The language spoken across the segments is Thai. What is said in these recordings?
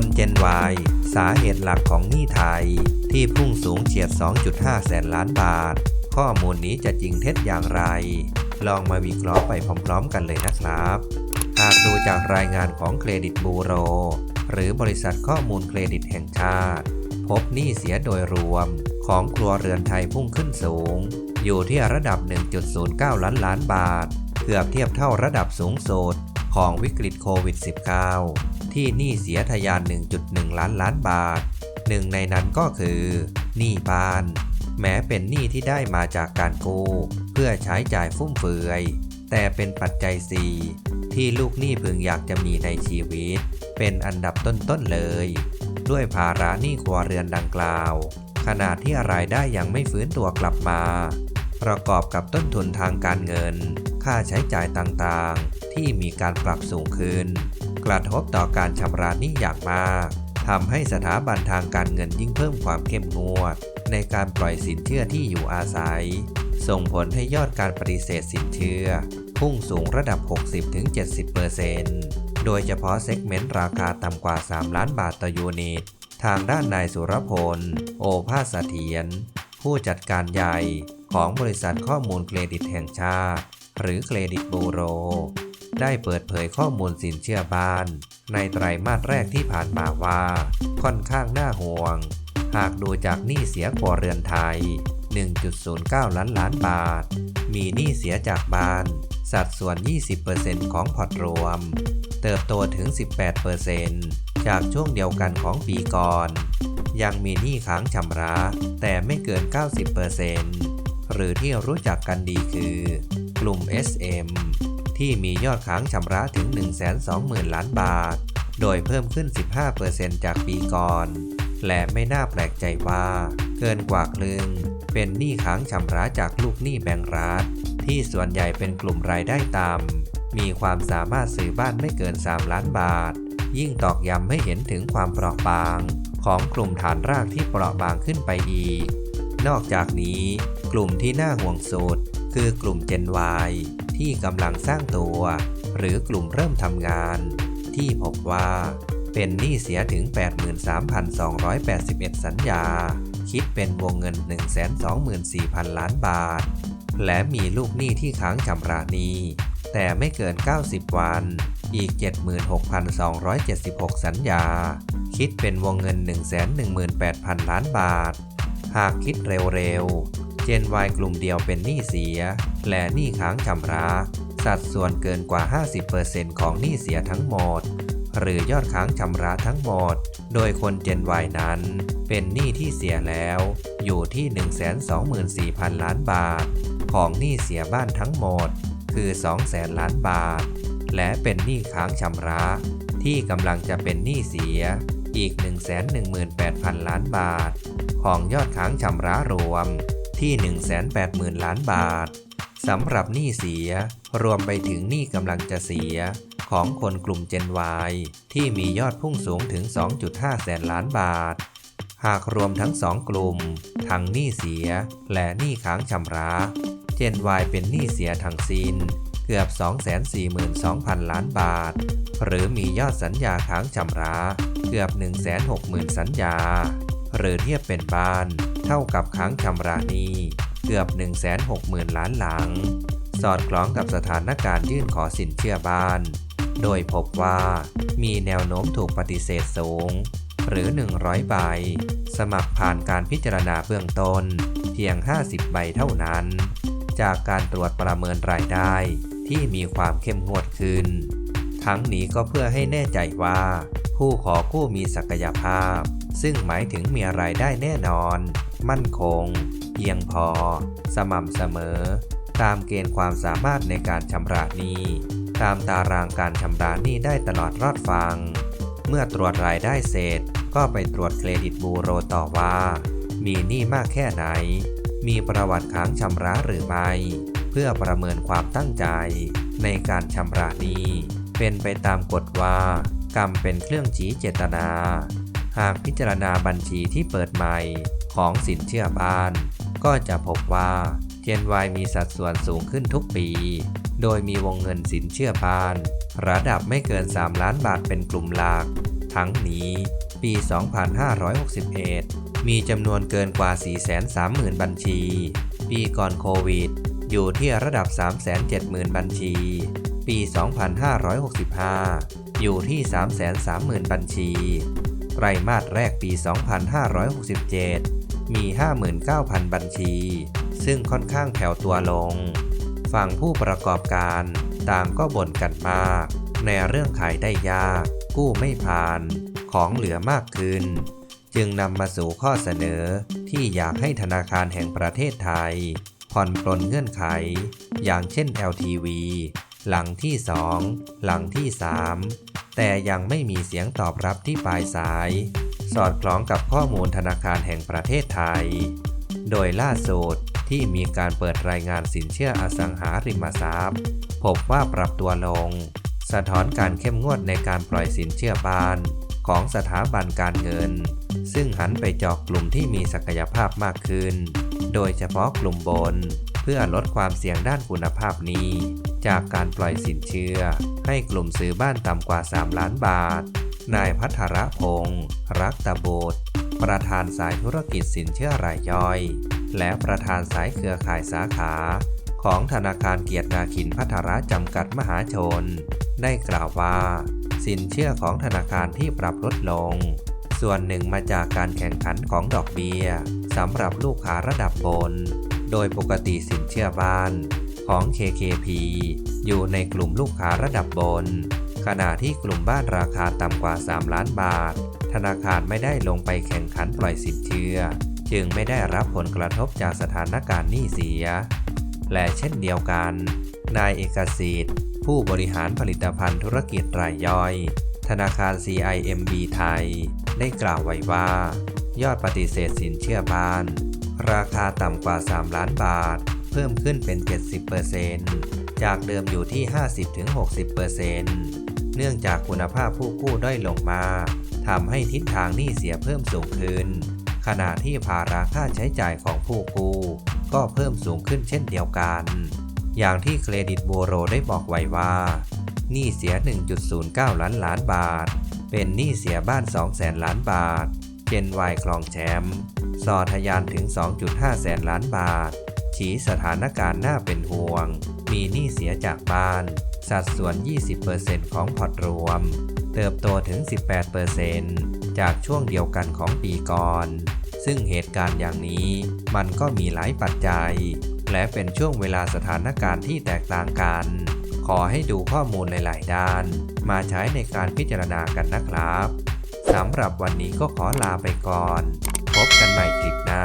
คนเจน Y สาเหตุหลักของหนี้ไทย ที่พุ่งสูงเฉียด 2.5 แสนล้านบาท ข้อมูลนี้จะจริงเท็จอย่างไร ลองมาวิเคราะห์ไปพร้อม ๆ กันเลยนะครับ หากดูจากรายงานของเครดิตบูโร หรือบริษัทข้อมูลเครดิตแห่งชาติ พบหนี้เสียโดยรวมของครัวเรือนไทยพุ่งขึ้นสูง อยู่ที่ระดับ 1.09 ล้านล้านบาท เกือบเทียบเท่าระดับสูงสุด ของวิกฤตโควิด -19 ที่หนี้เสียทะยาน 1.1 ล้านล้านบาท หนึ่งในนั้นก็คือหนี้บ้าน แม้เป็นหนี้ที่ได้มาจากการกู้เพื่อใช้จ่ายฟุ่มเฟือย แต่เป็นปัจจัย 4 ที่ลูกหนี้พึงอยากจะมีในชีวิต เป็นอันดับต้นๆเลย ด้วยภาระหนี้ครัวเรือนดังกล่าว ขณะที่รายได้ยังไม่ฟื้นตัวกลับมา ประกอบกับต้นทุนทางการเงิน ค่าใช้จ่ายต่างๆ ที่มีการปรับสูงขึ้น กระทบต่อการชำระหนี้อย่างมากทำให้สถาบันทางการเงินยิ่งเพิ่มความเข้มงวด ในการปล่อยสินเชื่อที่อยู่อาศัย ส่งผลให้ยอดการปฏิเสธสินเชื่อ พุ่งสูงระดับ 60-70%โดยเฉพาะเซกเมนต์ราคาต่ำกว่า 3 ล้านบาทต่อยูนิต ทางด้านนายสุรพล โอภาสเถียรผู้จัดการใหญ่ของบริษัทข้อมูลเครดิตแห่งชาติ หรือเครดิตบูโร ได้เปิดเผยข้อมูลสินเชื่อบ้าน ในไตรมาสแรกที่ผ่านมาว่า ค่อนข้างน่าห่วง หากดูจากหนี้เสียครัวเรือนไทย 1.09 ล้านล้านบาท มีหนี้เสียจากบ้าน สัดส่วน 20%ของพอร์ตรวม เติบโตถึง 18%จากช่วงเดียวกันของปีก่อน ยังมีหนี้ค้างชำระแต่ไม่เกิน 90%หรือที่รู้จักกันดีคือ กลุ่ม SM ที่มียอดค้างชำระถึง 120,000 ล้านบาท โดยเพิ่มขึ้น 15%จากปีก่อน และไม่น่าแปลกใจว่า เกินกว่าครึ่งเป็นหนี้ค้างชำระจากลูกหนี้แบงก์รัฐ ที่ส่วนใหญ่เป็นกลุ่มรายได้ต่ำมีความสามารถซื้อบ้านไม่เกิน 3 ล้านบาท ยิ่งตอกย้ำให้เห็นถึงความเปราะบาง ของกลุ่มฐานรากที่เปราะบางขึ้นไปอีก นอกจากนี้ กลุ่มที่น่าห่วงสุดคือกลุ่ม Gen Y ที่กำลังสร้างตัว หรือกลุ่มเริ่มทำงาน ที่พบว่าเป็นหนี้เสียถึง 83,281 สัญญา คิดเป็นวงเงิน 124,000 ล้านบาท และมีลูกหนี้ที่ค้างชำระหนี้ แต่ไม่เกิน 90 วัน อีก 76,276 สัญญา คิดเป็นวงเงิน 118,000 ล้านบาท หากคิดเร็วๆ จน Y กลุ่มเดียวเป็นหนี้เสีย และหนี้ค้างชำระ สัดส่วนเกินกว่า 50%ของหนี้เสียทั้งหมด หรือยอดค้างชำระทั้งหมด โดยคนเจน Y นั้น เป็นหนี้ที่เสียแล้ว อยู่ที่ 124,000 ล้านบาท ของหนี้เสียบ้านทั้งหมด คือ 200,000 ล้านบาท และเป็นหนี้ค้างชำระ ที่กำลังจะเป็นหนี้เสียอีก 118,000 ล้านบาท ของยอดค้างชำระรวม ที่ 180,000 ล้านบาทสำหรับหนี้เสียรวมไปถึงหนี้กำลังจะเสียของคนกลุ่ม Gen Y ที่มียอดพุ่งสูงถึง 2.5 แสนล้านบาท หากรวมทั้ง2กลุ่ม ทั้งหนี้เสียและหนี้ค้างชำระ Gen Y เป็นหนี้เสียทั้งสิ้นเกือบ 242,000 ล้านบาท หรือมียอดสัญญาค้างชำระ เกือบ 160,000 สัญญา หรือเทียบเป็นบ้าน เท่ากับค้างชำระหนี้เกือบ 160,000 ล้านหลัง สอดคล้องกับสถานการณ์ยื่นขอสินเชื่อบ้าน โดยพบว่ามีแนวโน้มถูกปฏิเสธสูง หรือ 100 ใบ สมัครผ่านการพิจารณาเบื้องต้น เพียง 50 ใบเท่านั้น จากการตรวจประเมินรายได้ที่มีความเข้มงวดขึ้น ทั้งนี้ก็เพื่อให้แน่ใจว่า ผู้ขอกู้มีศักยภาพ ซึ่งหมายถึงมีรายได้แน่นอน มั่นคง เพียงพอ สม่ำเสมอ ตามเกณฑ์ความสามารถในการชำระหนี้ ตามตารางการชำระหนี้ได้ตลอดรอดฟัง เมื่อตรวจรายได้เสร็จ ก็ไปตรวจเครดิตบูโรต่อว่า มีหนี้มากแค่ไหน มีประวัติค้างชำระหรือไม่ เพื่อประเมินความตั้งใจ ในการชำระหนี้ เป็นไปตามกฎว่า กรรมเป็นเครื่องชี้เจตนา หากพิจารณาบัญชีที่เปิดใหม่ ของสินเชื่อบ้าน ก็จะพบว่าเจน Y มีสัดส่วนสูงขึ้นทุกปี โดยมีวงเงินสินเชื่อบ้าน ระดับไม่เกิน 3 ล้านบาทเป็นกลุ่มหลัก ทั้งนี้ปี 2561 มีจำนวนเกินกว่า 430,000 บัญชี ปีก่อนโควิด อยู่ที่ระดับ 370,000 บัญชี ปี 2565 อยู่ที่ 330,000 บัญชี ไตรมาสแรกปี 2567 มี 59,000 บัญชี ซึ่งค่อนข้างแผ่วตัวลง ฝั่งผู้ประกอบการต่างก็บ่นกันมาก ในเรื่องขายได้ยาก กู้ไม่ผ่าน ของเหลือมากขึ้น จึงนำมาสู่ข้อเสนอที่อยากให้ธนาคารแห่งประเทศไทย ผ่อนปลนเงื่อนไข อย่างเช่น LTV หลังที่ 2 หลังที่ 3 แต่ยังไม่มีเสียงตอบรับที่ปลายสาย สอดคล้องกับข้อมูลธนาคารแห่งประเทศไทย โดยล่าสุดที่มีการเปิดรายงานสินเชื่ออสังหาริมทรัพย์ พบว่าปรับตัวลง สะท้อนการเข้มงวดในการปล่อยสินเชื่อบ้านของสถาบันการเงิน ซึ่งหันไปเจาะกลุ่มที่มีศักยภาพมากขึ้น โดยเฉพาะกลุ่มบน เพื่อลดความเสี่ยงด้านคุณภาพนี้ จากการปล่อยสินเชื่อ ให้กลุ่มซื้อบ้านต่ำกว่า 3 ล้านบาท นายพัทรพงศ์รักตบุตรประธานสายธุรกิจสินเชื่อรายย่อย และประธานสายเครือข่ายสาขา ของธนาคารเกียรตินาคินพัทระจำกัดมหาชน ได้กล่าวว่า สินเชื่อของธนาคารที่ปรับลดลง ส่วนหนึ่งมาจากการแข่งขันของดอกเบี้ยสำหรับลูกค้าระดับบน โดยปกติสินเชื่อบ้านของ KKP อยู่ในกลุ่มลูกค้าระดับบน ขณะที่กลุ่มบ้านราคาต่ำกว่า 3 ล้านบาท ธนาคารไม่ได้ลงไปแข่งขันปล่อยสินเชื่อ จึงไม่ได้รับผลกระทบจากสถานการณ์หนี้เสีย และเช่นเดียวกัน นายเอกสิทธิ์ ผู้บริหารผลิตภัณฑ์ธุรกิจรายย่อย ธนาคาร CIMB ไทย ได้กล่าวไว้ว่า ยอดปฏิเสธสินเชื่อบ้าน ราคาต่ำกว่า 3 ล้านบาท เพิ่มขึ้นเป็น 70%จากเดิมอยู่ที่ 50-60%เนื่องจากคุณภาพผู้กู้ด้อยลงมาทำให้ทิศทางหนี้เสียเพิ่มสูงขึ้น ขณะที่ภาระค่าใช้จ่ายของผู้กู้ก็เพิ่มสูงขึ้นเช่นเดียวกัน อย่างที่เครดิตบูโรได้บอกไว้ว่าหนี้เสีย 1.09 ล้านล้านบาท เป็นหนี้เสียบ้าน 2 แสนล้านบาท เจนวายคลองแชมป์สอทะยานถึง 2.5 แสนล้านบาท ชี้สถานการณ์น่าเป็นห่วง มีหนี้เสียจากบ้าน สัดส่วน 20%ของพอร์ตรวม เติบโตถึง 18%จากช่วงเดียวกันของปีก่อน ซึ่งเหตุการณ์อย่างนี้มันก็มีหลายปัจจัย และเป็นช่วงเวลาสถานการณ์ที่แตกต่างกัน ขอให้ดูข้อมูลหลาย ๆ ด้าน มาใช้ในการพิจารณากันนะครับสำหรับวันนี้ก็ขอลาไปก่อน พบกันใหม่คลิปหน้า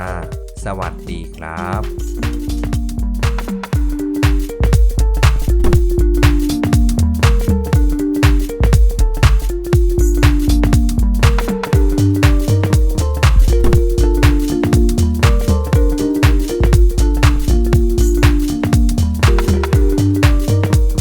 สวัสดีครับ